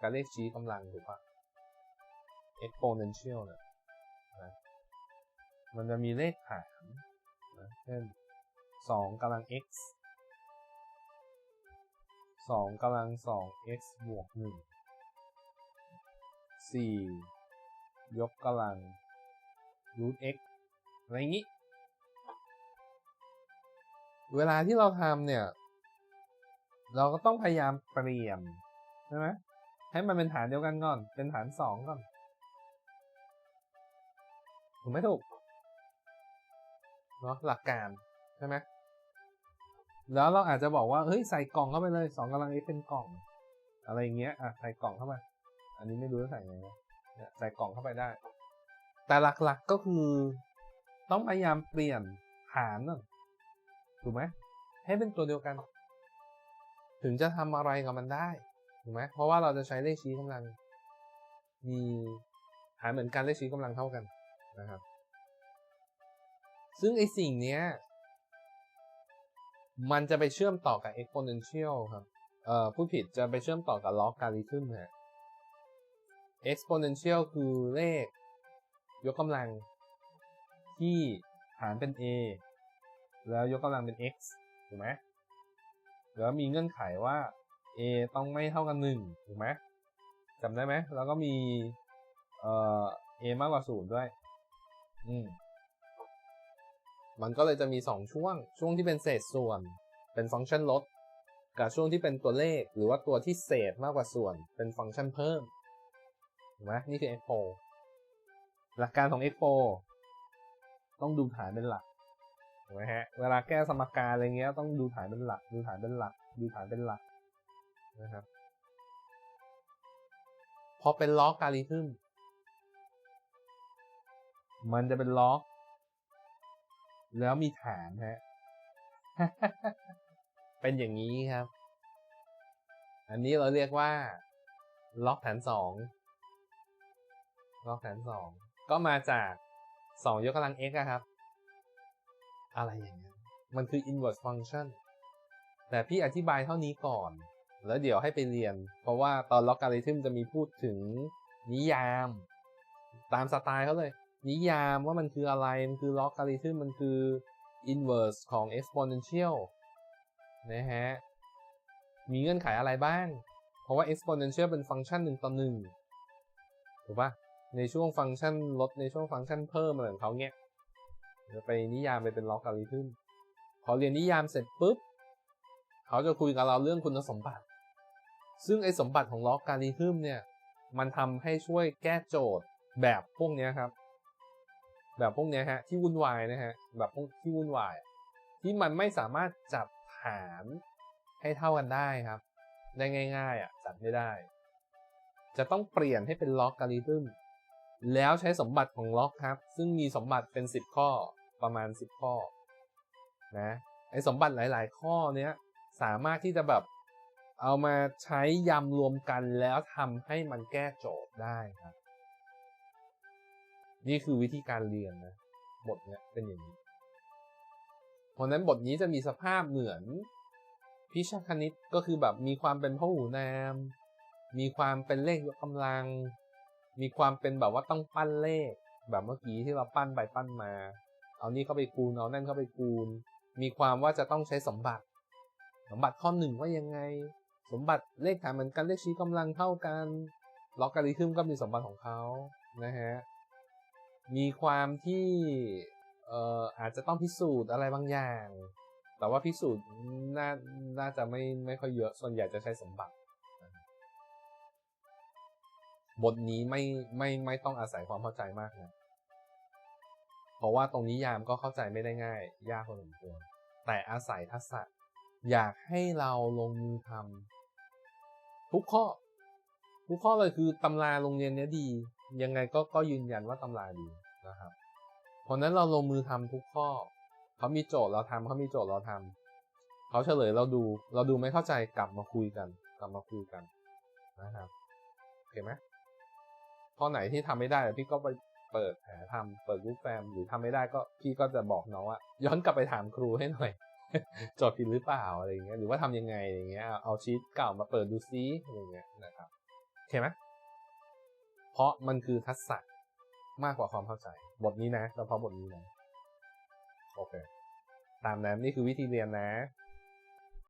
การเลขชี้กำลังถูกปะ exponential เนี่ยนะมันจะมีเลขหารนะเช่นสองกำลัง x สองกำลังสอง x บวกหนึ่งสี่ยกกำลัง root x อะไรอย่างนี้ เวลาที่เราทำเนี่ย เราก็ต้องพยายามเปลี่ยนใช่ไหม ให้มันเป็นฐานเดียวกันก่อน เป็นฐานสองก่อน ถูกไหมถูก เนาะหลักการ ใช่ไหม แล้วเราอาจจะบอกว่า เฮ้ย ใส่กล่องเข้าไปเลยสองกำลัง x เป็นกล่อง อะไรอย่างเงี้ย อะ ใส่กล่องเข้าไปอันนี้ไม่รู้จะใส่ไงนะเนี่ยใส่กล่องเข้าไปได้ แต่หลักๆก็คือ ต้องพยายามเปลี่ยนฐานน่ะถูกไหม ให้เป็นตัวเดียวกัน ถึงจะทำอะไรกับมันได้ ถูกไหมเพราะว่าเราจะใช้เลขชี้กำลัง มีฐานเหมือนกันเลขชี้กำลังเท่ากันนะครับ ซึ่งไอสิ่งเนี้ยมันจะไปเชื่อมต่อกับ exponential ครับ เอ่อผู้ผิดจะไปเชื่อมต่อกับ logarithm ฮะ exponential คือเลข ยกกำลัง ที่หารเป็น a แล้วยกกำลังเป็น x ถูกไหมแล้วมีเงื่อนไขว่า a ต้องไม่เท่ากันหนึ่งถูกไหมจำได้ไหมแล้วก็มีเอ่อ a มากกว่าศูนย์ด้วย อืมมันก็เลยจะมี 2 ช่วง ช่วงที่เป็นเศษส่วน เป็นฟังก์ชันลด กับช่วงที่เป็นตัวเลข หรือว่าตัวที่เศษมากกว่าส่วน เป็นฟังก์ชันเพิ่มถูกไหมนี่คือ expo หลักการของ expo ต้องดูฐานเป็นหลักถูกไหมฮะ เวลาแก้สมการอะไรเงี้ยต้องดูฐานเป็นหลัก ดูฐานเป็นหลัก ดูฐานเป็นหลัก นะครับพอเป็นล็อกการิทึมมันจะเป็นล็อก แล้วมีฐานฮะเป็นอย่างนี้ครับ อันนี้เราเรียกว่า ล็อกฐานสองล็อกฐานสองก็มาจากสองยกกำลัง x อะครับ อะไรอย่างเงี้ยมันคือ inverse function แต่พี่อธิบายเท่านี้ก่อน แล้วเดี๋ยวให้ไปเรียน เพราะว่าตอนล็อกการิทึมจะมีพูดถึงนิยาม ตามสไตล์เขาเลย นิยามว่ามันคืออะไร มันคือล็อกการิทึมมันคือ inverse ของ exponential นะฮะ มีเงื่อนไขอะไรบ้าง เพราะว่า exponential เป็นฟังก์ชันหนึ่งต่อหนึ่งถูกปะในช่วงฟังก์ชันลดในช่วงฟังก์ชันเพิ่มอะไรของเขาเนี้ยจะไปนิยามไปเป็นล็อกการิทึมพอเรียนนิยามเสร็จปุ๊บ เขาจะคุยกับเราเรื่องคุณสมบัติ ซึ่งไอสมบัติของล็อกการิทึมเนี่ย มันทำให้ช่วยแก้โจทย์แบบพวกนี้ครับ แบบพวกนี้ฮะที่วุ่นวายนะฮะแบบพวกที่วุ่นวาย ที่มันไม่สามารถจับฐานให้เท่ากันได้ครับ ได้ง่ายๆอะจัดไม่ได้ จะต้องเปลี่ยนให้เป็นล็อกการิทึมแล้วใช้สมบัติของล็อกครับ ซึ่งมีสมบัติเป็น 10 ข้อประมาณ 10 ข้อนะไอสมบัติหลาย ๆ ข้อเนี้ยสามารถที่จะแบบ เอามาใช้ยำรวมกันแล้วทำให้มันแก้โจทย์ได้ครับ นี่คือวิธีการเรียนนะบทเนี้ยเป็นอย่างนี้ เพราะนั้นบทนี้จะมีสภาพเหมือนพิชาคณิตก็คือแบบมีความเป็นพหูนาม มีความเป็นเลขยกกำลัง มีความเป็นแบบว่าต้องปั้นเลข แบบเมื่อกี้ที่เราปั้นไปปั้นมา เอานี่เข้าไปคูณเอานั่นเข้าไปคูณ มีความว่าจะต้องใช้สมบัติ สมบัติข้อหนึ่งว่ายังไง มบัติเลขฐานเหมือนกันเลขชี้กำลังเท่ากันล็อกการิทึมก็มีสมบัติของเขานะฮะมีความที่เอ่ออาจจะต้องพิสูจน์อะไรบางอย่าง แต่ว่าพิสูจน์น่าน่าจะไม่ไม่ค่อยเยอะส่วนใหญ่จะใช้สมบัติ บทนี้ไม่ไม่ไม่ต้องอาศัยความเข้าใจมากนะเพราะว่าตรงนี้ยามก็เข้าใจไม่ได้ง่าย ยากพอสมควรแต่อาศัยทักษะอยากให้เราลงมือทำ ทุกข้อ ทุกข้อเลยคือตำราโรงเรียนเนี้ยดี ยังไงก็ก็ยืนยันว่าตำราดีนะครับ เพราะนั้นเราลงมือทำทุกข้อ เขามีโจทย์เราทำเขามีโจทย์เราทำเขาเฉลยเราดู เราดูไม่เข้าใจกลับมาคุยกัน กลับมาคุยกันนะครับโอเคไหมข้อไหนที่ทำไม่ได้พี่ก็ไปเปิดหาทำเปิดรูปแฟมหรือทำไม่ได้ก็พี่ก็จะบอกน้องว่าย้อนกลับไปถามครูให้หน่อย จอดผิดหรือเปล่าอะไรเงี้ยหรือว่าทำยังไงอย่างเงี้ยเอาชีตเก่ามาเปิดดูซิอะไรเงี้ยนะครับโอเคไหมเพราะมันคือทักษะมากกว่าความเข้าใจ บทนี้นะแล้วเพราะบทนี้นะโอเค ตามนั้นนี่คือวิธีเรียนนะ